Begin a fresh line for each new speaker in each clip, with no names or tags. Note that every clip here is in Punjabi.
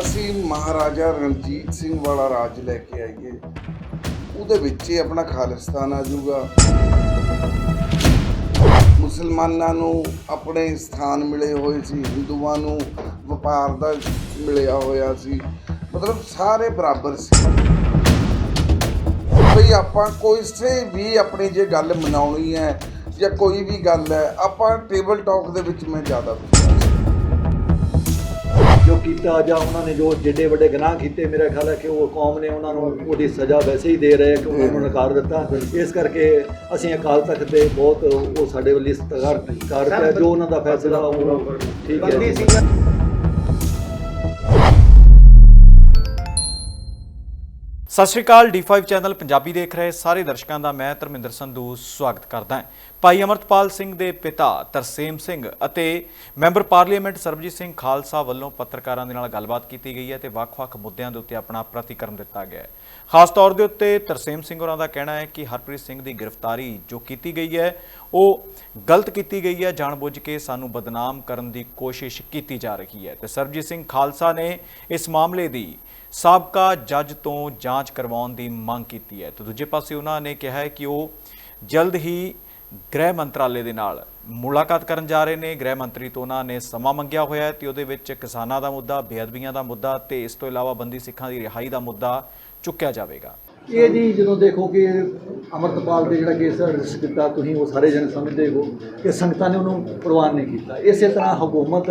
ਅਸੀਂ ਮਹਾਰਾਜਾ ਰਣਜੀਤ ਸਿੰਘ ਵਾਲਾ ਰਾਜ ਲੈ ਕੇ ਆਈਏ। ਉਹਦੇ ਵਿੱਚ ਹੀ ਆਪਣਾ ਖਾਲਿਸਤਾਨ ਆ ਜਾਊਗਾ। ਮੁਸਲਮਾਨਾਂ ਨੂੰ ਆਪਣੇ ਸਥਾਨ ਮਿਲੇ ਹੋਏ ਸੀ, ਹਿੰਦੂਆਂ ਨੂੰ ਵਪਾਰ ਦਾ ਮਿਲਿਆ ਹੋਇਆ ਸੀ। ਮਤਲਬ ਸਾਰੇ ਬਰਾਬਰ ਸੀ। ਬਈ ਆਪਾਂ ਕੋਈ ਸੇ ਵੀ ਆਪਣੀ ਜੇ ਗੱਲ ਮਨਾਉਣੀ ਹੈ ਜਾਂ ਕੋਈ ਵੀ ਗੱਲ ਹੈ, ਆਪਾਂ ਟੇਬਲ ਟਾਕ ਦੇ ਵਿੱਚ ਮੈਂ ਜ਼ਿਆਦਾ ਵਿਸ਼ਵਾਸ
ਜੋ ਕੀਤਾ ਜਾਂ ਉਹਨਾਂ ਨੇ ਜੋ ਜਿੱਡੇ ਵੱਡੇ ਗੁਨਾਹ ਕੀਤੇ, ਮੇਰਾ ਖਿਆਲ ਹੈ ਕਿ ਉਹ ਕੌਮ ਨੇ ਉਹਨਾਂ ਨੂੰ ਉਹਦੀ ਸਜ਼ਾ ਵੈਸੇ ਹੀ ਦੇ ਰਹੇ ਕਿ ਉਹਨਾਂ ਨੂੰ ਨਕਾਰ ਦਿੱਤਾ। ਇਸ ਕਰਕੇ ਅਸੀਂ ਅਕਾਲ ਤਖਤ ਦੇ ਬਹੁਤ ਉਹ ਸਾਡੇ ਵੱਲ ਸਤਿਕਾਰ ਕਰ ਜੋ ਉਹਨਾਂ ਦਾ ਫੈਸਲਾ ਉਹ ਠੀਕ ਹੈ।
ਸਤਿ ਸ਼੍ਰੀ ਅਕਾਲ D5 ਚੈਨਲ ਪੰਜਾਬੀ ਦੇਖ ਰਹੇ ਸਾਰੇ ਦਰਸ਼ਕਾਂ ਦਾ ਮੈਂ ਧਰਮਿੰਦਰ ਸੰਧੂ ਸਵਾਗਤ ਕਰਦਾ ਹਾਂ। ਭਾਈ ਅਮਰਤਪਾਲ ਸਿੰਘ ਦੇ ਪਿਤਾ ਤਰਸੇਮ ਸਿੰਘ ਅਤੇ ਮੈਂਬਰ ਪਾਰਲੀਮੈਂਟ ਸਰਬਜੀਤ ਸਿੰਘ ਖਾਲਸਾ ਵੱਲੋਂ ਪੱਤਰਕਾਰਾਂ ਦੇ ਨਾਲ ਗੱਲਬਾਤ ਕੀਤੀ ਗਈ ਹੈ ਤੇ ਵੱਖ-ਵੱਖ ਮੁੱਦਿਆਂ ਦੇ ਉੱਤੇ ਆਪਣਾ ਪ੍ਰਤੀਕਰਮ ਦਿੱਤਾ ਗਿਆ ਹੈ। ਖਾਸ ਤੌਰ ਦੇ ਉੱਤੇ ਤਰਸੇਮ ਸਿੰਘ ਹੋਰਾਂ ਦਾ ਕਹਿਣਾ ਹੈ ਕਿ ਹਰਪ੍ਰੀਤ ਸਿੰਘ ਦੀ ਗ੍ਰਿਫਤਾਰੀ ਜੋ ਕੀਤੀ ਗਈ ਹੈ, ਉਹ ਗਲਤ ਕੀਤੀ ਗਈ ਹੈ, ਜਾਣਬੁੱਝ ਕੇ ਸਾਨੂੰ ਬਦਨਾਮ ਕਰਨ ਦੀ ਕੋਸ਼ਿਸ਼ ਕੀਤੀ ਜਾ ਰਹੀ ਹੈ। ਤੇ ਸਰਬਜੀਤ ਸਿੰਘ ਖਾਲਸਾ ਨੇ ਇਸ ਮਾਮਲੇ ਦੀ ਸਾਬਕਾ ਜੱਜ ਤੋਂ ਜਾਂਚ ਕਰਵਾਉਣ ਦੀ ਮੰਗ ਕੀਤੀ ਹੈ। ਤੇ ਦੂਜੇ ਪਾਸੇ ਉਹਨਾਂ ਨੇ ਕਿਹਾ ਹੈ ਕਿ ਉਹ ਜਲਦ ਹੀ ਗ੍ਰਹਿ ਮੰਤਰਾਲੇ ਦੇ ਨਾਲ ਮੁਲਾਕਾਤ ਕਰਨ ਜਾ ਰਹੇ ਨੇ। ਗ੍ਰਹਿ ਮੰਤਰੀ ਤੋਂ ਉਹਨਾਂ ਨੇ ਸਮਾਂ ਮੰਗਿਆ ਹੋਇਆ ਹੈ ਤੇ ਉਹਦੇ ਵਿੱਚ ਕਿਸਾਨਾਂ ਦਾ ਮੁੱਦਾ, ਬੇਅਦਬੀਆਂ ਦਾ ਮੁੱਦਾ ਤੇ ਇਸ ਤੋਂ ਇਲਾਵਾ ਬੰਦੀ ਸਿੱਖਾਂ ਦੀ ਰਿਹਾਈ ਦਾ ਮੁੱਦਾ ਚੁੱਕਿਆ ਜਾਵੇਗਾ।
ਇਹ ਜੀ ਜਦੋਂ ਦੇਖੋ ਕਿ ਅਮਰਤਪਾਲ ਦੇ ਜਿਹੜਾ ਕੇਸ ਰਜਿਸਟਰ ਕੀਤਾ, ਤੁਸੀਂ ਉਹ ਸਾਰੇ ਜਣੇ ਸਮਝਦੇ ਹੋ ਕਿ ਸੰਗਤਾਂ ਨੇ ਉਹਨੂੰ ਪ੍ਰਵਾਨ ਨਹੀਂ ਕੀਤਾ। ਇਸੇ ਤਰ੍ਹਾਂ ਹਕੂਮਤ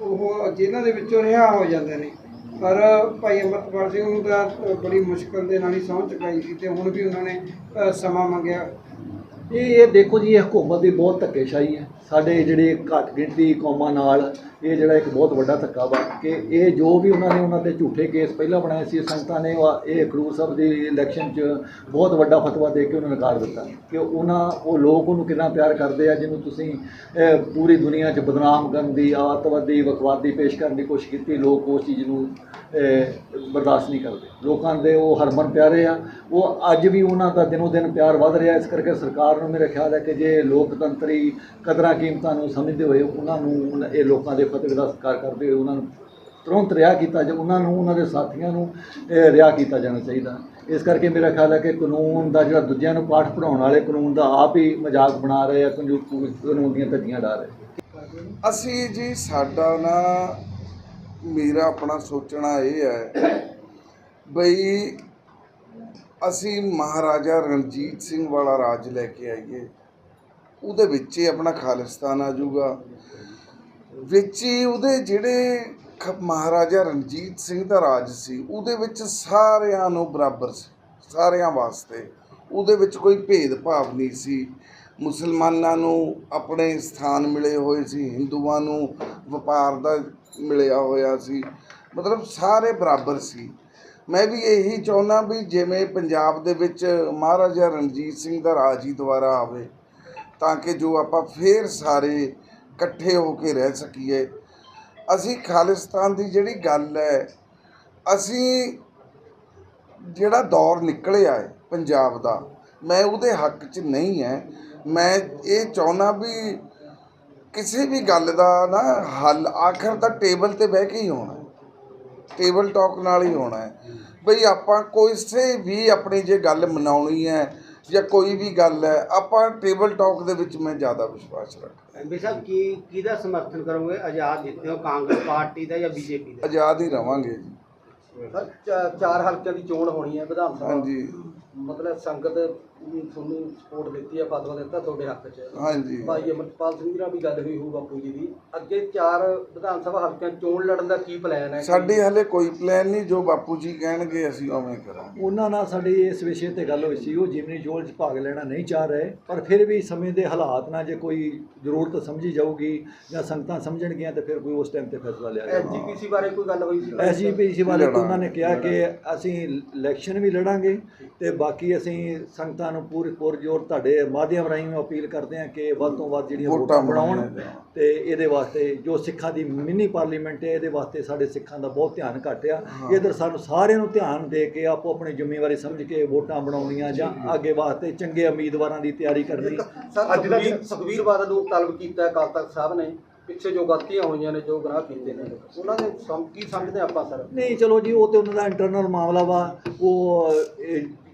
ਉਹ ਜੇਲ੍ਹਾਂ ਦੇ ਵਿੱਚੋਂ ਰਿਹਾ ਹੋ ਜਾਂਦੇ ਨੇ। ਪਰ ਭਾਈ ਅਮਰਤਪਾਲ ਸਿੰਘ ਨੂੰ ਤਾਂ ਬੜੀ ਮੁਸ਼ਕਲ ਦੇ ਨਾਲ ਹੀ ਸਹੁੰ ਚੁਕਾਈ ਸੀ ਤੇ ਹੁਣ ਵੀ ਉਹਨਾਂ ਨੇ ਸਮਾਂ ਮੰਗਿਆ।
ਇਹ ਇਹ ਦੇਖੋ ਜੀ, ਇਹ ਹਕੂਮਤ ਦੀ ਬਹੁਤ ਧੱਕੇਸ਼ਾਹੀ ਹੈ। ਸਾਡੇ ਜਿਹੜੇ ਘੱਟ ਗਿਣਤੀ ਕੌਮਾਂ ਨਾਲ ਇਹ ਜਿਹੜਾ ਇੱਕ ਬਹੁਤ ਵੱਡਾ ਧੱਕਾ ਵਾ ਕਿ ਇਹ ਜੋ ਵੀ ਉਹਨਾਂ ਨੇ ਉਹਨਾਂ ਤੇ ਝੂਠੇ ਕੇਸ ਪਹਿਲਾਂ ਬਣਾਏ ਸੀ, ਸੰਗਤਾਂ ਨੇ ਉਹ- ਇਹ ਖਡੂਰ ਸਾਹਿਬ ਦੀ ਇਲੈਕਸ਼ਨ 'ਚ ਬਹੁਤ ਵੱਡਾ ਫਤਵਾ ਦੇ ਕੇ ਉਹਨਾਂ ਨਕਾਰ ਦਿੱਤਾ ਕਿ ਉਹਨਾਂ, ਉਹ ਲੋਕ ਉਹਨੂੰ ਕਿੰਨਾ ਪਿਆਰ ਕਰਦੇ ਆ, ਜਿਹਨੂੰ ਤੁਸੀਂ ਪੂਰੀ ਦੁਨੀਆ 'ਚ ਬਦਨਾਮ ਕਰਨ ਦੀ, ਆਤਵਾਦੀ ਵਕਵਾਦੀ ਪੇਸ਼ ਕਰਨ ਦੀ ਕੋਸ਼ਿਸ਼ ਕੀਤੀ, ਲੋਕ ਉਸ ਚੀਜ਼ ਨੂੰ ਬਰਦਾਸ਼ਤ ਨਹੀਂ ਕਰਦੇ। ਲੋਕਾਂ ਦੇ ਉਹ ਹਰਮਨ ਪਿਆਰੇ ਆ। ਉਹ ਅੱਜ ਵੀ ਉਹਨਾਂ ਦਾ ਦਿਨੋ ਦਿਨ ਪਿਆਰ ਵੱਧ ਰਿਹਾ, ਇਸ ਕਰਕੇ ਸਰਕਾਰ ਨੂੰ ਮੇਰੇ ਖਿਆਲ ਹੈ ਕਿ ਜੇ ਲੋਕਤੰਤਰੀ ਕਦਰਾਂ ਕੀਮਤਾਂ ਨੂੰ ਸਮਝਦੇ ਹੋਏ ਉਹਨਾਂ ਨੂੰ ਇਹ ਲੋਕਾਂ ਦੇ ਫਤਿਹ ਦਾ ਸਤਿਕਾਰ ਕਰਦੇ ਹੋਏ ਉਹਨਾਂ ਨੂੰ ਤੁਰੰਤ ਰਿਹਾ ਕੀਤਾ ਜਾ ਉਹਨਾਂ ਨੂੰ, ਉਹਨਾਂ ਦੇ ਸਾਥੀਆਂ ਨੂੰ ਰਿਹਾ ਕੀਤਾ ਜਾਣਾ ਚਾਹੀਦਾ। ਇਸ ਕਰਕੇ ਮੇਰਾ ਖਿਆਲ ਹੈ ਕਿ ਕਾਨੂੰਨ ਦਾ ਜਿਹੜਾ ਦੂਜਿਆਂ ਨੂੰ ਪਾਠ ਪੜਾਉਣ ਵਾਲੇ ਕਾਨੂੰਨ ਦਾ ਆਪ ਹੀ ਮਜ਼ਾਕ ਬਣਾ ਰਹੇ ਆ ਕਾਨੂੰਨ ਦੀਆਂ ਧੱਜੀਆਂ ਡਾ ਰਹੇ।
ਅਸੀਂ ਜੀ, ਸਾਡਾ ਨਾ, ਮੇਰਾ ਆਪਣਾ ਸੋਚਣਾ ਇਹ ਹੈ ਬਈ ਅਸੀਂ ਮਹਾਰਾਜਾ ਰਣਜੀਤ ਸਿੰਘ ਵਾਲਾ ਰਾਜ ਲੈ ਕੇ ਆਈਏ। ਉਹਦੇ ਵਿੱਚ ਹੀ ਆਪਣਾ ਖਾਲਿਸਤਾਨ ਆ ਜਾਊਗਾ। ਵਿੱਚ ਹੀ ਉਹਦੇ ਜਿਹੜੇ ਖ- ਮਹਾਰਾਜਾ ਰਣਜੀਤ ਸਿੰਘ ਦਾ ਰਾਜ ਸੀ, ਉਹਦੇ ਵਿੱਚ ਸਾਰਿਆਂ ਨੂੰ ਬਰਾਬਰ ਸੀ, ਸਾਰਿਆਂ ਵਾਸਤੇ। ਉਹਦੇ ਵਿੱਚ ਕੋਈ ਭੇਦਭਾਵ ਨਹੀਂ ਸੀ। ਮੁਸਲਮਾਨਾਂ ਨੂੰ ਆਪਣੇ ਸਥਾਨ ਮਿਲੇ ਹੋਏ ਸੀ, ਹਿੰਦੂਆਂ ਨੂੰ ਵਪਾਰ ਦਾ ਮਿਲਿਆ ਹੋਇਆ ਸੀ। ਮਤਲਬ ਸਾਰੇ ਬਰਾਬਰ ਸੀ। ਮੈਂ ਵੀ ਇਹੀ ਚਾਹੁੰਦਾ ਵੀ ਜਿਵੇਂ ਪੰਜਾਬ ਦੇ ਵਿੱਚ ਮਹਾਰਾਜਾ ਰਣਜੀਤ ਸਿੰਘ ਦਾ ਰਾਜ ਹੀ ਦੁਬਾਰਾ ਆਵੇ, ਤਾਂ ਕਿ ਜੋ ਆਪਾਂ ਫੇਰ ਸਾਰੇ ਇਕੱਠੇ ਹੋ ਕੇ ਰਹਿ ਸਕੀਏ। ਅਸੀਂ ਖਾਲਿਸਤਾਨ ਦੀ ਜਿਹੜੀ ਗੱਲ ਹੈ, ਅਸੀਂ ਜਿਹੜਾ ਦੌਰ ਨਿਕਲਿਆ ਹੈ ਪੰਜਾਬ ਦਾ, ਮੈਂ ਉਹਦੇ ਹੱਕ 'ਚ ਨਹੀਂ ਹੈ। ਮੈਂ ਇਹ ਚਾਹੁੰਦਾ ਵੀ ਕਿਸੇ ਵੀ ਗੱਲ ਦਾ ਨਾ ਹੱਲ ਆਖਰ ਤਾਂ ਟੇਬਲ ਤੇ ਬਹਿ ਕੇ ਹੀ ਹੋਣਾ। ਟੇਬਲ ਟਾਕ ਨਾਲ ਹੀ ਹੋਣਾ ਹੈ। ਬਈ ਆਪਾਂ ਕੋਈ ਸੇ ਵੀ ਆਪਣੀ ਜੇ ਗੱਲ ਮਨਾਉਣੀ ਹੈ ਜਾਂ ਕੋਈ ਵੀ ਗੱਲ ਹੈ ਆਪਾਂ ਟੇਬਲ ਟਾਕ ਦੇ ਵਿੱਚ ਮੈਂ ਜ਼ਿਆਦਾ ਵਿਸ਼ਵਾਸ ਰੱਖਦਾ।
ਐਮਪੀ ਸਾਹਿਬ ਕੀ ਕਿਹਦਾ ਸਮਰਥਨ ਕਰੋਗੇ? ਆਜ਼ਾਦ ਜਿੱਤੇ ਹੋ ਕਾਂਗਰਸ ਪਾਰਟੀ ਦਾ ਜਾਂ ਬੀਜੇਪੀ ਦਾ?
ਆਜ਼ਾਦ ਹੀ ਰਵਾਂਗੇ ਜੀ।
ਸਰ ਚਾਰ ਹਲਕਿਆਂ ਦੀ ਚੋਣ ਹੋਣੀ ਹੈ ਵਿਧਾਨ ਸਭਾ।
ਹਾਂਜੀ।
ਮਤਲਬ ਸੰਗਤ ਵੀ ਤੁਹਾਨੂੰ ਸਪੋਰਟ ਦਿੱਤੀ ਹੈ ਫਤਵਾ ਦਿੱਤਾ ਤੁਹਾਡੇ ਹੱਕ 'ਚ।
ਹਾਂਜੀ।
ਭਾਈ ਅਮਰਪਾਲ ਸਿੰਘ ਜੀ ਨਾਲ ਵੀ ਗੱਲ ਹੋਈ ਹੋਊ ਬਾਪੂ ਜੀ ਦੀ। ਅੱਗੇ ਚਾਰ ਵਿਧਾਨ ਸਭਾ ਹਲਕਿਆਂ 'ਚ ਚੋਣ ਲੜਨ ਦਾ ਕੀ ਪਲਾਨ ਹੈ?
ਸਾਡੀ ਹਲੇ ਕੋਈ ਪਲਾਨ ਨਹੀਂ ਜੋ ਬਾਪੂ ਜੀ ਕਹਿਣਗੇ ਅਸੀਂ ਉਵੇਂ ਕਰਾਂਗੇ।
ਉਹਨਾਂ ਨਾਲ ਸਾਡੀ ਇਸ ਵਿਸ਼ੇ ਤੇ ਗੱਲ ਹੋਈ ਸੀ ਉਹ ਜਿਮਨੀ ਚੋਣ 'ਚ ਭਾਗ ਲੈਣਾ ਨਹੀਂ ਚਾਹ ਰਹੇ ਪਰ ਫਿਰ ਵੀ ਸਮੇਂ ਦੇ ਹਾਲਾਤ ਨਾਲ ਜੇ ਕੋਈ ਜ਼ਰੂਰਤ ਸਮਝੀ ਜਾਊਗੀ ਜਾਂ ਸੰਗਤਾਂ ਸਮਝਣਗੀਆਂ ਤੇ ਫਿਰ ਕੋਈ ਉਸ ਟਾਈਮ ਤੇ ਫੈਸਲਾ ਲਿਆ ਜਾਊਗਾ।
ਐਸਜੀਪੀਸੀ ਬਾਰੇ ਕੋਈ ਗੱਲ ਹੋਈ ਸੀ?
ਐਸਜੀਪੀਸੀ
ਲੜਾਂਗੇ।
ਉਹਨਾਂ ਨੇ ਕਿਹਾ ਕਿ ਅਸੀਂ ਇਲੈਕਸ਼ਨ ਵੀ ਲੜਾਂਗੇ ਤੇ ਬਾਕੀ ਅਸੀਂ ਸੰਗਤਾਂ ਨੂੰ ਪੂਰੇ ਪੁਰਜੋਰ ਤੁਹਾਡੇ ਮਾਧਿਅਮ ਰਾਹੀਂ ਅਪੀਲ ਕਰਦੇ ਹਾਂ ਕਿ ਵੱਧ ਤੋਂ ਵੱਧ ਜਿਹੜੀਆਂ
ਵੋਟਾਂ
ਬਣਾਉਣ। ਤੇ ਇਹਦੇ ਵਾਸਤੇ ਜੋ ਸਿੱਖਾਂ ਦੀ ਮਿੰਨੀ ਪਾਰਲੀਮੈਂਟ ਹੈ ਇਹਦੇ ਵਾਸਤੇ ਸਾਡੇ ਸਿੱਖਾਂ ਦਾ ਬਹੁਤ ਧਿਆਨ ਘੱਟ ਆ। ਇਧਰ ਸਾਨੂੰ ਸਾਰਿਆਂ ਨੂੰ ਧਿਆਨ ਦੇ ਕੇ ਆਪੋ ਆਪਣੀ ਜ਼ਿੰਮੇਵਾਰੀ ਸਮਝ ਕੇ ਵੋਟਾਂ ਬਣਾਉਣੀਆਂ ਜਾਂ ਅੱਗੇ ਵਾਸਤੇ ਚੰਗੇ ਉਮੀਦਵਾਰਾਂ ਦੀ ਤਿਆਰੀ ਕਰਨੀ।
ਸਰ ਸੁਖਬੀਰ ਸੁਖਬੀਰ ਬਾਦਲ ਨੂੰ ਤਲਬ ਕੀਤਾ ਅਕਾਲ ਤਖਤ ਸਾਹਿਬ ਨੇ ਪਿੱਛੇ ਜੋ ਗਲਤੀਆਂ ਹੋਈਆਂ ਨੇ ਜੋ ਗੁਨਾਹ ਕੀਤੇ ਨੇ ਉਹਨਾਂ ਦੇ ਸਮ ਕੀ ਸਮਝਦੇ ਆਪਾਂ ਸਰ?
ਨਹੀਂ ਚਲੋ ਜੀ ਉਹ ਤੇ ਉਹਨਾਂ ਦਾ ਇੰਟਰਨਲ ਮਾਮਲਾ ਵਾ। ਉਹ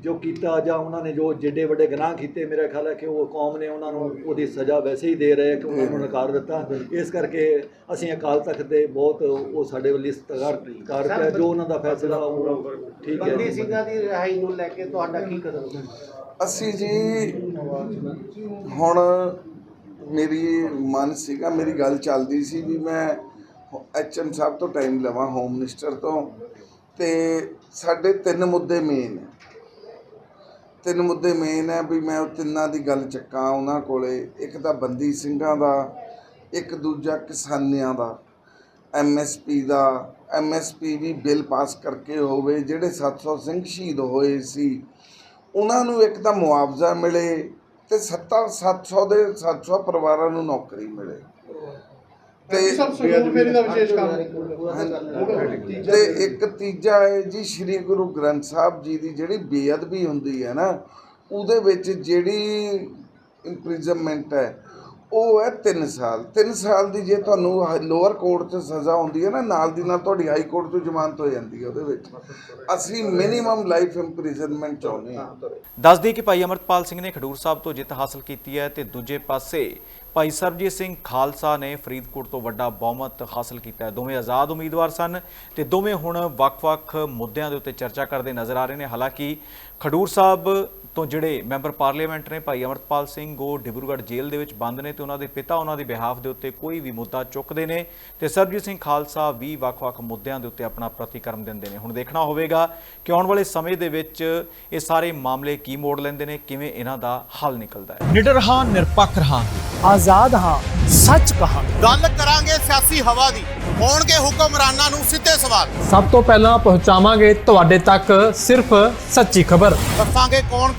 ਜੋ ਕੀਤਾ ਜਾਂ ਉਹਨਾਂ ਨੇ ਜੋ ਜਿੱਡੇ ਵੱਡੇ ਗੁਨਾਹ ਕੀਤੇ ਮੇਰਾ ਖਿਆਲ ਹੈ ਕਿ ਉਹ ਕੌਮ ਨੇ ਉਹਨਾਂ ਨੂੰ ਉਹਦੀ ਸਜ਼ਾ ਵੈਸੇ ਹੀ ਦੇ ਰਹੇ ਕਿ ਉਹਨਾਂ ਨੂੰ ਨਕਾਰ ਦਿੱਤਾ। ਇਸ ਕਰਕੇ ਅਸੀਂ ਅਕਾਲ ਤਖਤ ਦੇ ਬਹੁਤ ਉਹ ਸਾਡੇ ਵੱਲ ਸਤਿਕਾਰ ਕਰ ਰਿਹਾ ਜੋ ਉਹਨਾਂ ਦਾ ਫੈਸਲਾ ਉਹ ਠੀਕ ਹੈ।
ਬੰਦੀ। ਸਿੰਘਾਂ ਦੀ ਰਿਹਾਈ ਨੂੰ ਲੈ ਕੇ ਤੁਹਾਡਾ ਕੀ ਕਦਮ ਹੈ?
ਅਸੀਂ ਜੀ ਹੁਣ ਮੇਰੀ ਮਨ ਸੀਗਾ ਮੇਰੀ ਗੱਲ ਚੱਲਦੀ ਸੀ ਵੀ ਮੈਂ ਐਚਐਮ ਸਾਹਿਬ ਤੋਂ ਟਾਈਮ ਲਵਾਂ ਹੋਮ ਮਿਨਿਸਟਰ ਤੋਂ। ਤੇ ਸਾਡੇ ਤਿੰਨ ਮੁੱਦੇ ਮੇਨ ਹੈ। ਤਿੰਨ ਮੁੱਦੇ ਮੇਨ ਹੈ ਵੀ ਮੈਂ ਉਹ ਤਿੰਨਾਂ ਦੀ ਗੱਲ ਚੱਕਾਂ ਉਹਨਾਂ ਕੋਲੇ। ਇੱਕ ਤਾਂ ਬੰਦੀ ਸਿੰਘਾਂ ਦਾ, ਇੱਕ ਦੂਜਾ ਕਿਸਾਨਿਆਂ ਦਾ ਐਮਐਸਪੀ ਦਾ। ਐਮਐਸਪੀ ਵੀ ਬਿੱਲ ਪਾਸ ਕਰਕੇ ਹੋਵੇ, ਜਿਹੜੇ 700 ਸਿੰਘ ਸ਼ਹੀਦ ਹੋਏ ਸੀ, ਉਹਨਾਂ ਨੂੰ ਇੱਕ ਤਾਂ ਮੁਆਵਜ਼ਾ ਮਿਲੇ ਤੇ 70 700 ਦੇ 700 ਪਰਿਵਾਰਾਂ ਨੂੰ ਨੌਕਰੀ ਮਿਲੇ। ਤੇ ਤੇ ਇੱਕ ਤੀਜਾ ਹੈ ਜੀ ਸ੍ਰੀ ਗੁਰੂ ਗ੍ਰੰਥ ਸਾਹਿਬ ਜੀ ਦੀ ਜਿਹੜੀ ਬੇਅਦਬੀ ਹੁੰਦੀ ਹੈ ਨਾ ਉਹਦੇ ਵਿੱਚ ਜਿਹੜੀ ਇੰਪ੍ਰਿਜ਼ਨਮੈਂਟ ਹੈ ਉਹ ਹੈ 3 ਸਾਲ। 3 ਸਾਲ ਦੀ ਜੇ ਤੁਹਾਨੂੰ ਲੋਅਰ ਕੋਰਟ 'ਚ ਸਜ਼ਾ ਹੁੰਦੀ ਹੈ ਨਾ ਨਾਲ ਦੀ ਨਾਲ ਤੁਹਾਡੀ ਹਾਈ ਕੋਰਟ 'ਚ ਜ਼ਮਾਨਤ ਹੋ ਜਾਂਦੀ ਹੈ ਉਹਦੇ ਵਿੱਚ। ਅਸੀਂ ਮਿਨੀਮਮ ਲਾਈਫ ਇੰਪ੍ਰਿਜ਼ਨਮੈਂਟ ਚਾਹੁੰਦੇ ਹਾਂ।
ਦੱਸ ਦਈਏ ਕਿ ਭਾਈ ਅਮਰਤਪਾਲ ਸਿੰਘ ਨੇ ਖਡੂਰ ਸਾਹਿਬ ਤੋਂ ਜਿੱਤ ਹਾਸਲ ਕੀਤੀ ਹੈ ਤੇ ਦੂਜੇ ਪਾਸੇ ਭਾਈ ਸਰਬਜੀਤ ਸਿੰਘ ਖਾਲਸਾ ਨੇ ਫਰੀਦਕੋਟ ਤੋਂ ਵੱਡਾ ਬਹੁਮਤ ਹਾਸਲ ਕੀਤਾ ਹੈ। ਦੋਵੇਂ ਆਜ਼ਾਦ ਉਮੀਦਵਾਰ ਸਨ ਤੇ ਦੋਵੇਂ ਹੁਣ ਵੱਖ-ਵੱਖ ਮੁੱਦਿਆਂ ਦੇ ਉੱਤੇ ਚਰਚਾ ਕਰਦੇ ਨਜ਼ਰ ਆ ਰਹੇ ਨੇ। ਹਾਲਾਂਕਿ ਖਡੂਰ ਸਾਹਿਬ ਤੋਂ ਜਿਹੜੇ ਮੈਂਬਰ ਪਾਰਲੀਮੈਂਟ ਨੇ ਭਾਈ ਅਮਰਤਪਾਲ ਸਿੰਘ ਉਹ ਡਿਬਰੂਗੜ੍ਹ ਜੇਲ੍ਹ ਦੇ ਵਿੱਚ ਬੰਦ ਨੇ ਤੇ ਉਹਨਾਂ ਦੇ ਪਿਤਾ ਉਹਨਾਂ ਦੀ ਬਿਹਾਫ ਦੇ ਉੱਤੇ ਕੋਈ ਵੀ ਮੁੱਦਾ ਚੁੱਕਦੇ ਨੇ ਤੇ ਸਰਬਜੀਤ ਸਿੰਘ ਖਾਲਸਾ ਵੀ ਵੱਖ-ਵੱਖ ਮੁੱਦਿਆਂ ਦੇ ਉੱਤੇ ਆਪਣਾ ਪ੍ਰਤੀਕਰਮ ਦਿੰਦੇ ਨੇ। ਹੁਣ ਦੇਖਣਾ ਹੋਵੇਗਾ ਕਿ ਆਉਣ ਵਾਲੇ ਸਮੇਂ ਦੇ ਵਿੱਚ ਇਹ ਸਾਰੇ ਮਾਮਲੇ ਕੀ ਮੋੜ ਲੈਂਦੇ ਨੇ ਕਿਵੇਂ ਇਹਨਾਂ ਦਾ ਹੱਲ ਨਿਕਲਦਾ ਹੈ।
ਨਿਡਰ ਹਾਂ ਨਿਰਪੱਖ ਰਹਾਂਗੇ। ਆਜ਼ਾਦ ਹਾਂ ਸੱਚ ਕਹਾਂਗੇ।
ਗੱਲ ਕਰਾਂਗੇ ਸਿਆਸੀ ਹਵਾ ਦੀ। ਹੋਣਗੇ ਹੁਕਮਰਾਨਾਂ ਨੂੰ ਸਿੱਧੇ ਸਵਾਲ।
ਸਭ ਤੋਂ ਪਹਿਲਾਂ ਪਹੁੰਚਾਵਾਂਗੇ ਤੁਹਾਡੇ ਤੱਕ ਸਿਰਫ ਸੱਚੀ ਖਬਰ।
ਦੱਸਾਂਗੇ ਕੌਣ